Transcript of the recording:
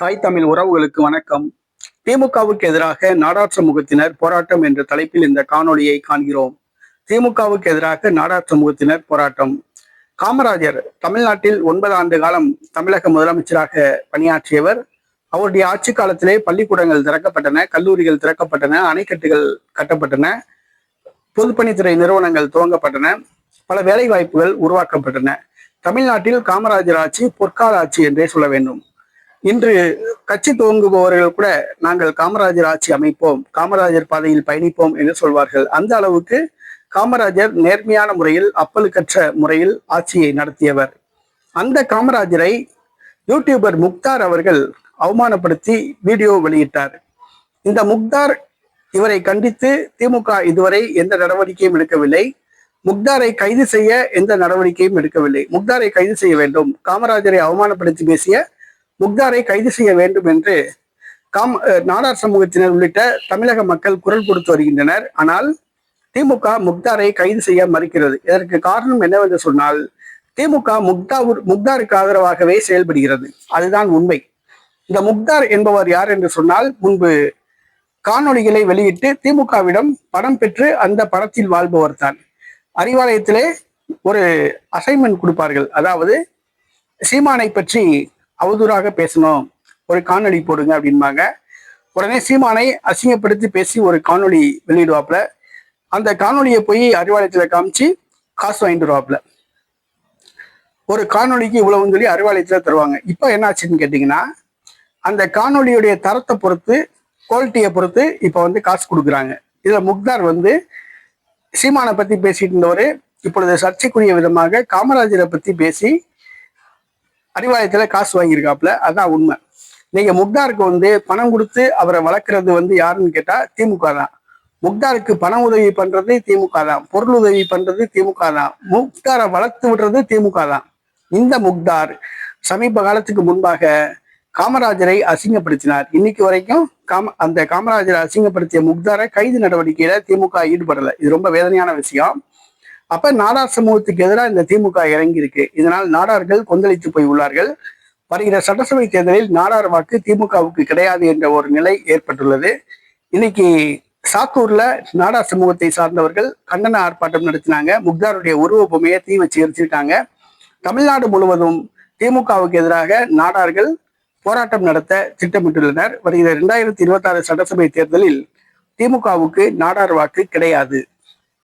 தாய் தமிழ் உறவுகளுக்கு வணக்கம். திமுகவுக்கு எதிராக நாடாற்ற முகத்தினர் போராட்டம் என்ற தலைப்பில் இந்த காணொளியை காண்கிறோம். திமுகவுக்கு எதிராக நாடாற்ற முகத்தினர் போராட்டம். காமராஜர் தமிழ்நாட்டில் ஒன்பது ஆண்டு காலம் தமிழக முதலமைச்சராக பணியாற்றியவர். அவருடைய ஆட்சி காலத்திலே பள்ளிக்கூடங்கள் திறக்கப்பட்டன கல்லூரிகள் திறக்கப்பட்டன அணைக்கட்டுகள் கட்டப்பட்டன பொதுப்பணித்துறை நிறுவனங்கள் துவங்கப்பட்டன பல வேலை வாய்ப்புகள் உருவாக்கப்பட்டன. தமிழ்நாட்டில் காமராஜர் ஆட்சி பொற்கால ஆட்சி என்றே சொல்ல வேண்டும். இன்று கட்சி துவங்குபவர்கள் கூட நாங்கள் காமராஜர் ஆட்சி அமைப்போம் காமராஜர் பாதையில் பயணிப்போம் என்று சொல்வார்கள். அந்த அளவுக்கு காமராஜர் நேர்மையான முறையில் அப்பலுக்கற்ற முறையில் ஆட்சியை நடத்தியவர். அந்த காமராஜரை யூடியூபர் முக்தார் அவர்கள் அவமானப்படுத்தி வீடியோ வெளியிட்டார். இந்த முக்தார் இவரை கண்டித்து திமுக இதுவரை எந்த நடவடிக்கையும் எடுக்கவில்லை. முக்தாரை கைது செய்ய எந்த நடவடிக்கையும் எடுக்கவில்லை. முக்தாரை கைது செய்ய வேண்டும். காமராஜரை அவமானப்படுத்தி பேசிய முக்தாரை கைது செய்ய வேண்டும் என்று காம் நாடார் சமூகத்தினர் உள்ளிட்ட தமிழக மக்கள் குரல் கொடுத்து வருகின்றனர். ஆனால் திமுக முக்தாரை கைது செய்ய மறுக்கிறது. இதற்கு காரணம் என்னவென்று சொன்னால் திமுக முக்தாவூர் முக்தாருக்கு ஆதரவாகவே செயல்படுகிறது. அதுதான் உண்மை. இந்த முக்தார் என்பவர் யார் என்று சொன்னால் முன்பு காணொளிகளை வெளியிட்டு திமுகவிடம் பணம் பெற்று அந்த பணத்தில் வாழ்பவர் தான் அறிவாலயத்திலே ஒரு அசைன்மெண்ட் கொடுப்பார்கள். அதாவது சீமானை பற்றி அவதூறாக பேசணும். ஒரு காணொலி போடுங்க அப்படின்பாங்க. உடனே சீமானை அசிங்கப்படுத்தி பேசி ஒரு காணொளி வெளியிடுவாப்புல. அந்த காணொலியை போய் அறிவாலயத்தில் காமிச்சு காசு வாங்கிட்டு வருவாப்புல. ஒரு காணொலிக்கு இவ்வளவுன்னு சொல்லி அறிவாலயத்தில் தருவாங்க. இப்போ என்ன ஆச்சுன்னு கேட்டிங்கன்னா அந்த காணொலியுடைய தரத்தை பொறுத்து குவாலிட்டியை பொறுத்து இப்போ வந்து காசு கொடுக்குறாங்க. இதில் முக்தார் வந்து சீமானை பற்றி பேசிட்டு இருந்தவர் இப்பொழுது சர்ச்சைக்குரிய விதமாக காமராஜரை பற்றி பேசி அறிவாலயத்துல காசு வாங்கியிருக்காப்புல அதான் உண்மை. நீங்க முக்தாருக்கு வந்து பணம் கொடுத்து அவரை வளர்க்கறது வந்து யாருன்னு கேட்டா திமுக தான். முக்தாருக்கு பண உதவி பண்றது திமுக தான். பொருள் உதவி பண்றது திமுக தான். முக்தாரை வளர்த்து விடுறது திமுக தான். இந்த முக்தார் சமீப காலத்துக்கு முன்பாக காமராஜரை அசிங்கப்படுத்தினார். இன்னைக்கு வரைக்கும் காம அந்த காமராஜரை அசிங்கப்படுத்திய முக்தாரை கைது நடவடிக்கையில திமுக ஈடுபடலை. இது ரொம்ப வேதனையான விஷயம். அப்ப நாடார் சமூகத்துக்கு எதிராக இந்த திமுக இறங்கி இருக்கு இதனால் நாடார்கள் கொந்தளித்து போய் உள்ளார்கள் வருகிற சட்டசபை தேர்தலில் நாடார் வாக்கு திமுகவுக்கு கிடையாது என்ற ஒரு நிலை ஏற்பட்டுள்ளது. இன்னைக்கு சாத்தூர்ல நாடார் சமூகத்தை சார்ந்தவர்கள் கண்டன ஆர்ப்பாட்டம் நடத்தினாங்க. முக்தாருடைய உருவ பொம்மையை தீ வச்சு எரிச்சிருக்காங்க தமிழ்நாடு முழுவதும் திமுகவுக்கு எதிராக நாடார்கள் போராட்டம் நடத்த திட்டமிட்டுள்ளனர். வருகிற இரண்டாயிரத்தி இருபத்தி ஆறு சட்டசபை தேர்தலில் திமுகவுக்கு நாடார் வாக்கு கிடையாது.